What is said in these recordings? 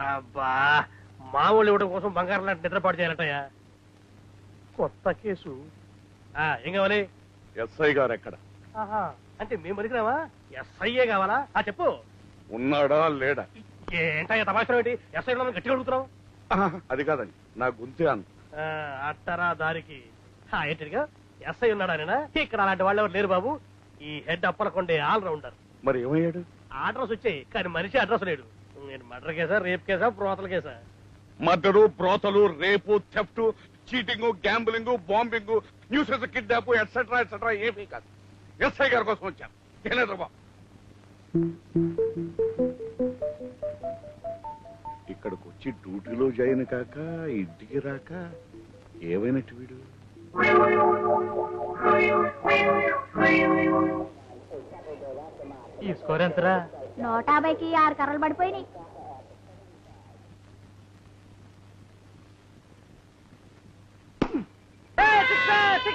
అబ్బా మామూలు ఇవ్వడం కోసం బంగారం లాంటి నిద్రపాటు చేయాలటయ్యా. కొత్త కేసు. ఆ, ఏం కావాలి? ఎస్ఐ గారు ఎక్కడ? ఆహా, అంటే మేము బతికినావా ఎస్ఐఏ కావాలా? ఆ చెప్పు. ఉన్నాడా లేడా? ఏంటయ్యా తమాషా ఏంటి? ఎస్ఐ ఉన్నామని గట్టిగా అడుగుతున్నావు? ఆహా, అది కాదండి నా గుంతే అంత. ఆ, అట్టరా దారికి. ఆ, ఏంటిదిగా? ఎస్ఐ ఉన్నాడానేనా ఇక్కడ అలాంటి వాళ్ళు ఎవరు లేరు బాబు. ఈ హెడ్ అప్పలకొండే ఆల్ రౌండర్ మరి ఏమయ్యాడు? అడ్రస్ వచ్చాయి కానీ మనిషి అడ్రస్ లేడు. నేను మర్డర్ కేసా రేప్ కేసా ప్రోతల కేసా? మర్డరు ప్రోతలు రేపు theft cheating gambling bombing news kidnap etcetera etcetera ఏమీ కాదు. ఎస్ఐ గారి కోసం వచ్చాను ఏలేదు బాబు. ఇక్కడికి వచ్చి డ్యూటీలో జాయిన్ కాక ఇంటికి రాక ఏమైనట్టు వీడు? ఈ స్కోర్ ఎంతరా? నూట యాభైకి ఆరు కర్రలు పడిపోయినాయి.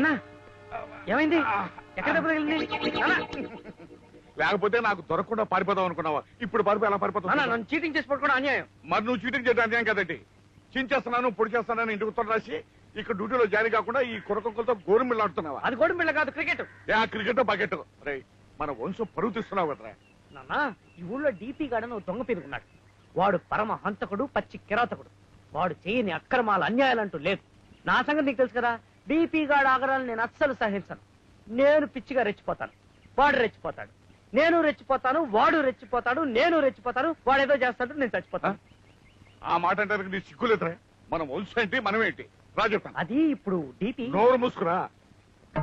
నాన్న ఏమైంది? ఎక్కడ దెబ్బ తగిలింది? నాన్న, లేకపోతే నాకు దొరకకుండా పారిపోదాం అనుకున్నావా? ఇప్పుడు పారిపో ఎలా నాన్న పారిపోతావు నన్ను చీటింగ్ చేసి పట్టుకోవడం అన్యాయం. మరి నువ్వు చీటింగ్ చేయడం అన్యాయం కదండి. చించేస్తున్నాను పొడి చేస్తున్నాను ఇంటికి ఉత్తరం రాసి ఇక్కడ డ్యూటీలో జాయిన్ కాకుండా ఈ కురకొక్కలతో గోరుమిళ్ళు ఆడుతున్నావా? అది గోడం బిళ్ళ కాదు క్రికెట్ ఏ ఆ క్రికెట్ బకెట్ రే మన వంశం పరువు తీస్తున్నావు కదరా. నాన్న ఈ ఊళ్ళో డీపీ గాడని ఓ దొంగ పెరుగున్నాడు వాడు పరమ హంతకుడు పచ్చి కిరాతకుడు. వాడు చేయని అక్రమాలు అన్యాయాలంటూ లేదు. నా సంగతి నీకు తెలుసు కదా? డీపీ గాడు ఆగరాలు నేను అస్సలు సహించను. నేను పిచ్చిగా రెచ్చిపోతాను. వాడు రెచ్చిపోతాడు. నేను రెచ్చిపోతాను వాడు రెచ్చిపోతాడు నేను రెచ్చిపోతాను వాడు ఏదో చేస్తాడు నేను చచ్చిపోతాను. ఆ? మాట అంటే నీ సిగ్గులేదురా? మన వంశం ఏంటి మనం ఏంటి? రా చెప్తాను. అది ఇప్పుడు డీపీ. నోరు మూసుకురా.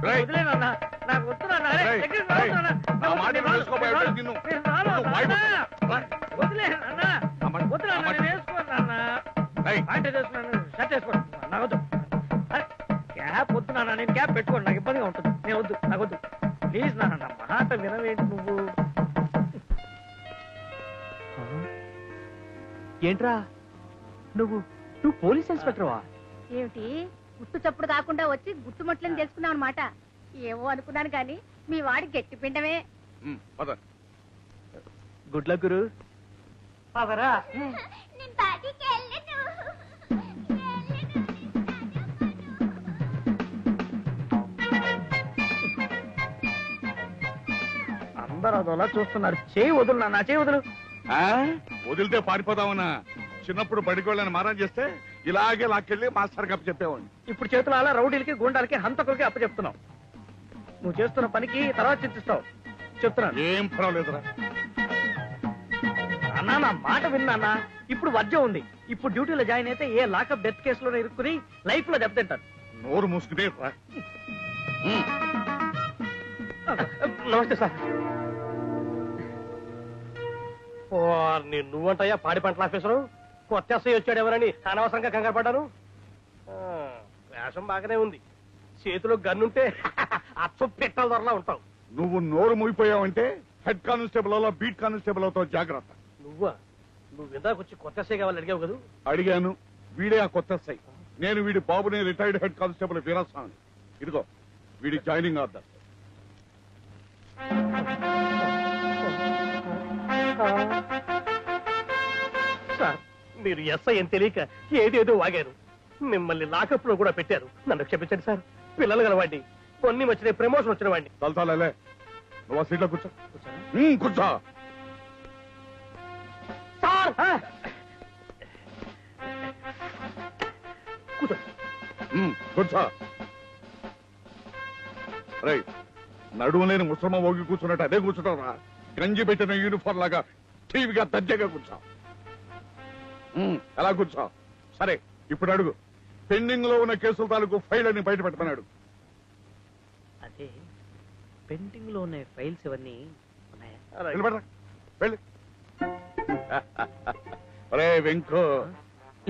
రేయ్, వదిలే నాన్న, నాకు వద్దు నాన్న, అరే, రేయ్, దగ్గరికి రేయ్, రావద్దు నాన్న. నా మాట నేను రాను, వేసుకోబోయే నేను రాను, నిన్ను. నేను రాను, నువ్వు వాయి నాన్న. రా. వదిలే నాన్న. నా మాట- వద్దు నాన్న, నా మాట- నేను వేసుకోను నాన్న. రేయ్, ప్యాంట్ వేసుకున్నాను, షర్ట్ వేసుకోను. నాకు వద్దు. నాన్న, నేను క్యాప్ పెట్టుకోను. నాకు ఇబ్బందిగా ఉంటుంది. నేను వద్దు నాకు వద్దు. ప్లీజ్ నాన్న నా మాట వినవేంటి నువ్వు? ఏంట్రా? నువ్వు నువ్వు పోలీస్ ఇన్స్పెక్టర్వా? ఏమిటి? గుట్టు చప్పుడు కాకుండా వచ్చి గుట్టుమట్లని తెలుసుకున్నాం అనమాట ఏమో అనుకున్నాను కానీ మీ వాడి గట్టి పిండమే. గుడ్ లక్ గురు. పదరా. అదోలా చూస్తున్నారు. చేయి వదులు నాన్న చేయి వదులు. ఆ? వదిలితే పారిపోదామన్నా. చిన్నప్పుడు బడికి వెళ్ళని మారం చేస్తే ఇలాగే లాక్కెళ్ళి మాస్టర్ కప్ చెప్పేవాడిని ఇప్పుడు చేతులు అలా రౌడీలకి గుండాలకి హంతకులకి అప్పచెప్తున్నావు. నువ్వు చేస్తున్న పనికి తర్వాత చింతిస్తావు. చెప్తున్నాను. ఏం పర్వాలేదురా. అన్నా నా మాట విన్నా ఇప్పుడు వర్జం ఉంది. ఇప్పుడు డ్యూటీలో జాయిన్ అయితే ఏ లాకప్ డెత్ కేసులో ఇరుక్కుని లైఫ్లో దెబ్బతింటాను నోరు మూసుకునే రా. నమస్తే సార్. నువ్వంటయ్యా పాడి పంటల ఆఫీసరు. కొత్త ఎస్ఐ వచ్చాడు ఎవరని అనవసరంగా కంగారు పడ్డాను. ఆ, వేషం బాగానే ఉంది. చేతిలో గన్నుంటే అచ్చం పెట్టల ధరలా ఉంటావు. నువ్వు నోరు మూగిపోయావంటే హెడ్ కానిస్టేబుల్ అలా బీట్ కానిస్టేబుల్ అవుతావు జాగ్రత్త. నువ్వా? నువ్వు ఇందాక వచ్చి కొత్త ఎస్ఐ కావాలని అడిగావు కదా? అడిగాను. వీడే ఆ కొత్త సై నేను వీడి బాబుని రిటైర్డ్ హెడ్ కానిస్టేబుల్ వీరాస్వామి ఇదిగో వీడి జాయినింగ్ ఆర్డర్. సార్ మీరు ఎస్ఐ అని తెలియక ఏదేదో వాగారు. మిమ్మల్ని లాకప్లో కూడా పెట్టారు. నన్ను క్షమించండి సార్. పిల్లలు గలవాడిని. కొన్ని వచ్చిన ప్రమోషన్ వచ్చిన వాడిని. తలతాలే నువ్వు ఆ సీట్లో కూర్చో. ఉమ్, కూర్చో. సార్! కూర్చో. ఉమ్, కూర్చో. రై నడుము లేని ముసలమ్మ ఓగి కూర్చున్నట్టు అదే కూర్చుంటారా గంజి పెట్టిన యూనిఫామ్ లాగా టీవీగా దర్జాగా కూర్చో. ఎలా కూర్చో? సరే ఇప్పుడు అడుగు. పెండింగ్లో ఉన్న కేసుల తాలూకు ఫైల్ అని బయట పెట్టమన్నాడు. అదే పెండింగ్లో ఉన్న ఫైల్స్ ఇవన్నీ వెళ్ళి. రే వెంకు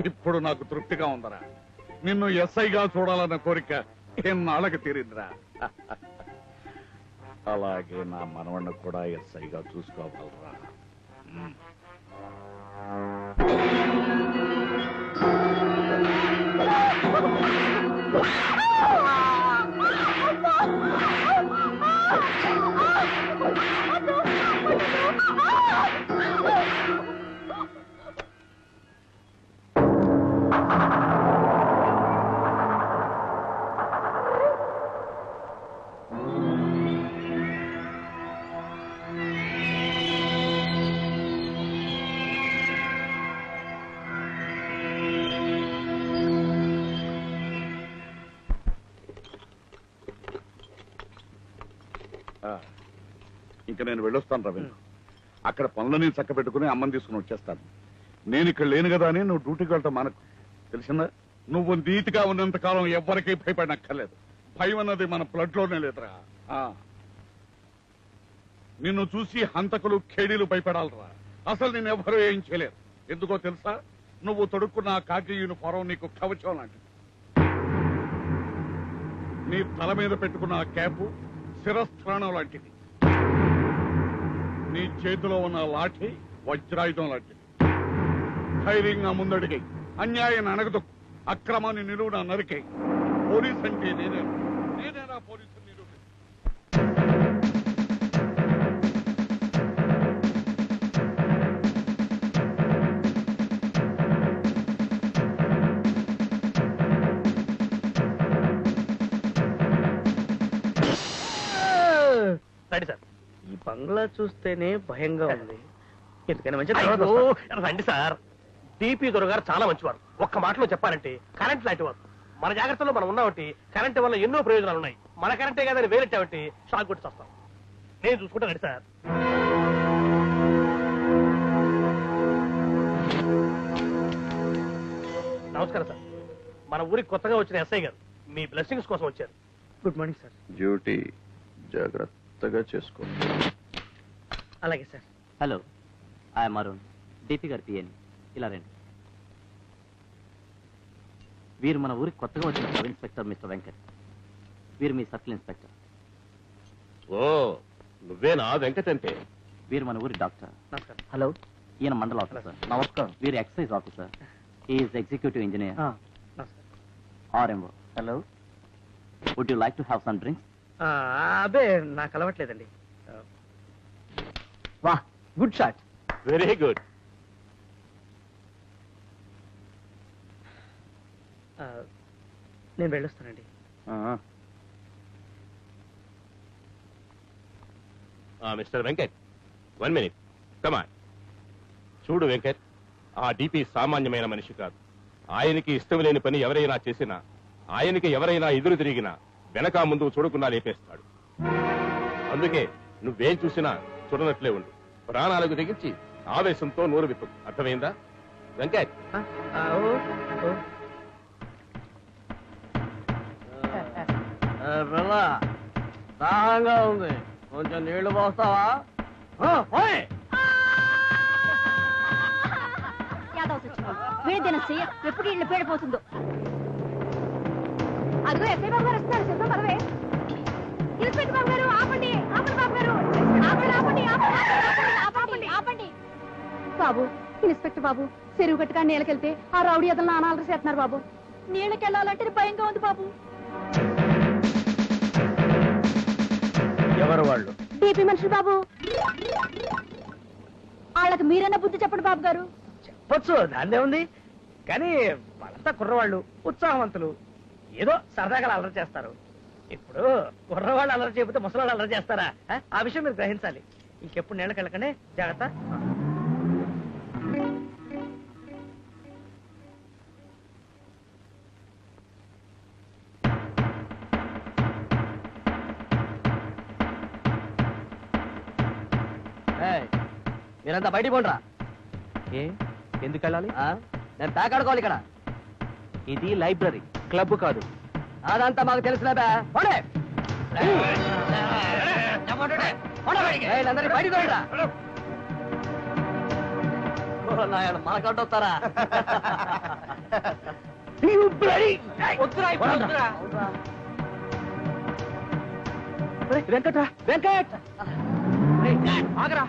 ఇప్పుడు నాకు తృప్తిగా ఉందరా. నిన్ను ఎస్ఐగా చూడాలన్న కోరిక ఎన్నాళ్ళకి తీరిందిరా. అలాగే నా మనవణ్ణి కూడా ఎస్ఐగా చూసుకోగలరా? ఆ, ఇంక నేను వెళ్ళొస్తాను రా అక్కడ అక్కడ పనులని చక్క పెట్టుకుని అమ్మని తీసుకుని వచ్చేస్తాను. నేను ఇక్కడ లేను కదా అని నువ్వు డ్యూటీకి వెళ్ళటం మనకు. తెలిసిందా? నువ్వు నీతిగా ఉన్నంత కాలం ఎవ్వరికీ భయపడనక్కర్లేదు. భయం అన్నది మన బ్లడ్లోనే లేదురా. ఆ. నిన్ను చూసి హంతకులు ఖేడీలు భయపడాలరా. అసలు నేను ఎవ్వరూ ఏం చేయలేరు. ఎందుకో తెలుసా? నువ్వు తొడుక్కున్న కాకి యూనిఫారం నీకు కవచం లాంటిది. నీ తల మీద పెట్టుకున్న క్యాపు శిరస్థానం లాంటిది. నీ చేతిలో ఉన్న లాఠీ వజ్రాయుధం లాంటిది. ధైర్యంగా ముందడిగి అన్యాయాన్ని అనగదు అక్రమాన్ని నిలువున నరికే పోలీస్ అంటే నేనే. ఈ బంగ్లా చూస్తేనే భయంగా ఉంది. ఎందుకైనా మంచి అయ్యో, రండి సార్. డిపి దొరగారు చాలా మంచివారు. ఒక్క మాటలో చెప్పాలంటే కరెంట్ లాంటి వారు మన జాగ్రత్తలో మనం ఉన్నామంటే కరెంట్ వల్ల ఎన్నో ప్రయోజనాలు ఉన్నాయి మన కరెంటే కాదని వేరెట్టామంటే షాక్ కొట్టి వస్తాం నేను చూసుకుంటానండి సార్. నమస్కారం సార్. మన ఊరికి కొత్తగా వచ్చిన ఎస్ఐ గారు మీ బ్లెస్సింగ్స్ కోసం వచ్చారు. Good morning sir. డ్యూటీ జాగ్రత్తగా చేసుకో అలాగే sir. Hello I'm Arun D P గారి పిఎన్ ఇలా రండి. వీరు మన ఊరికి కొత్తగా వచ్చిన సబ్ ఇన్స్పెక్టర్ మిస్టర్ వెంకట్. వీరు మీ సర్కిల్ ఇన్స్పెక్టర్. ఓ నువ్వేనా వెంకట్ అంటే? వీరు మన ఊరి డాక్టర్. నమస్కారం. హలో ఈయన మండల ఆఫీసర్. నమస్కారం. వీరు excise officer. Is executive engineer నమస్కారం. R M O hello would you like to have some drinks ఆ, అబ్బే నాకు అలవట్లేదండి వా గుడ్ షాట్. వెరీ గుడ్ ఆ, నేను వెళ్ళొస్తానండి. Mister Venkat one minute. Come on చూడు వెంకట్ ఆ డిపి సామాన్యమైన మనిషి కాదు. ఆయనకి ఇష్టం లేని పని ఎవరైనా చేసినా ఆయనకి ఎవరైనా ఎదురు తిరిగినా వెనక ముందు చూడకుండా లేపేస్తాడు. అందుకే నువ్వేం చూసినా చూడనట్లే ఉండు. ప్రాణాలకు తెగించి ఆవేశంతో నోరు విప్పు. అర్థమైందా? వెంకట్. పిల్ల దాహంగా ఉంది. కొంచెం నీళ్ళు పోస్తావా? యాదవ్. వీడిదిన ఎప్పుడు ఇళ్ళు పేడిపోతుందో అదిగో ఎస్ఐ బాబు గారు వస్తున్నారు సిద్ధం పదవే. ఇన్స్పెక్టర్ బాబు గారు ఆపండి ఆపండి బాబు గారు. ఆపండి ఆపండి ఆపండి ఆపండి ఆపండి బాబు ఇన్స్పెక్టర్ బాబు చెరువు గట్టుగా నీళ్ళకెళ్తే ఆ రౌడీ అదలు నానాలు చేస్తున్నారు బాబు. నీళ్ళకెళ్ళాలంటే భయంగా ఉంది బాబు. ఎవరు వాళ్ళు? డీపీ మనుషులు బాబు. వాళ్ళకి మీరైనా బుద్ధి చెప్పండి బాబు గారు. చెప్పొచ్చు దాన్నే ఉంది. కానీ వాళ్ళంతా కుర్రవాళ్ళు ఉత్సాహవంతులు. ఏదో సరదాగా అల్లరి చేస్తారు. ఇప్పుడు కుర్రవాళ్ళు అల్లరి చేయకపోతే ముసలాళ్ళు అల్లరి చేస్తారా? ఆ? విషయం మీరు గ్రహించాలి. ఇంకెప్పుడు నీళ్ళకి వెళ్ళకనే జాగ్రత్త. మీరంతా బయటికి పోండిరా. ఏ? ఎందుకు వెళ్ళాలి? నేను ప్యాక్ ఆడుకోవాలి ఇక్కడ. ఇది లైబ్రరీ. క్లబ్ కాదు. అదంతా మాకు తెలిసిన మనకంటొస్తారా వెంకట వెంకట్! ఆగరా.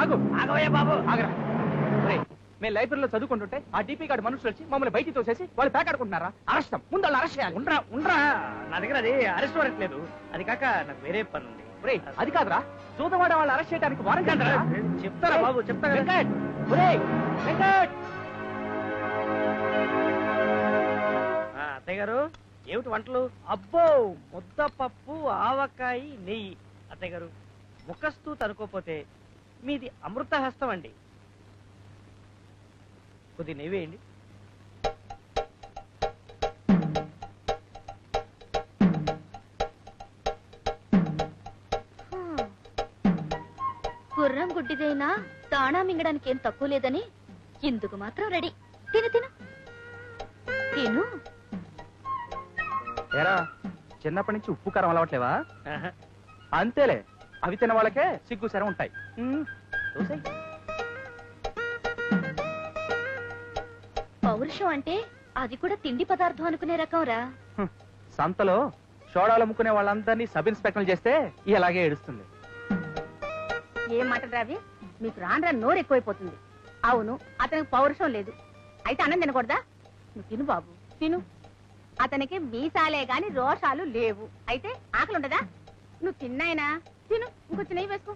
ఆగు. ఆగవయ్య బాబు. ఆగరా. మేము లైబ్రరీలో చదువుకుంటుంటే ఆ డీపీ గార్డ్ మనుషులు వచ్చి మమ్మల్ని బయటికి తోసేసి వాళ్ళు పేకాడుకుంటున్నారా అరెస్టం ముందు వాళ్ళు అరెస్ట్ చేయాలి. ఉండరా ఉండరా. నా దగ్గర అది అరెస్ట్ వారెంట్ లేదు. అది కాక నాకు వేరే పని ఉంది. ఒరేయ్, అది కాదురా. చూదవాడ వాళ్ళు అరెస్ట్ చేయడానికి వారెంట్ చెప్తారా అంటారా చెప్తారా బాబు? చెప్తా కదా. వెంకట్ వెంకట్! ఆ, అత్తయ్య గారు ఏమిటి వంటలు? అబ్బో ముద్దపప్పు ఆవకాయ నెయ్యి. అత్తయ్య గారు ముఖస్తూ తనుకోపోతే మీది అమృత హస్తం అండి కొద్ది నెయ్యి వేయండి. గుర్రం గుడ్డిదైనా తాణా మింగడానికి ఏం తక్కువ లేదని ఇందుకు మాత్రం రెడీ. తిను తిను. తిను. ఏరా చిన్నప్పటి నుంచి ఉప్పు కారం అలవట్లేవా. అంతేలే అవి తిన వాళ్ళకే సిగ్గు శరం ఉంటాయి. చూసేయ్. పౌరుషం అంటే అది కూడా తిండి పదార్థం అనుకునే రకం రా. సంతలో సోడాలు అమ్ముకునే వాళ్ళందరినీ సబ్ ఇన్స్పెక్టర్ చేస్తే ఇలాగే ఏడుస్తుంది. ఏం మాట రావి? మీకు రాను రాను నోరు ఎక్కువైపోతుంది. అవును అతనికి పౌరుషం లేదు. అయితే అన్నం తినకూడదా? నువ్వు తిను బాబు. తిను. అతనికి మీసాలే గాని రోషాలు లేవు. అయితే ఆకలి ఉండదా నువ్వు తిన్నాయినా? తిను. ఇంకొంచెం నెయ్యి వేసుకో.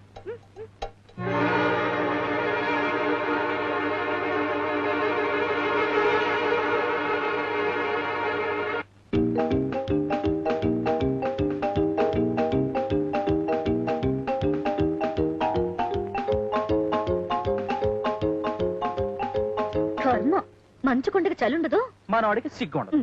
చలుండదు మనవాడికి సిగ్గు ఉండదు.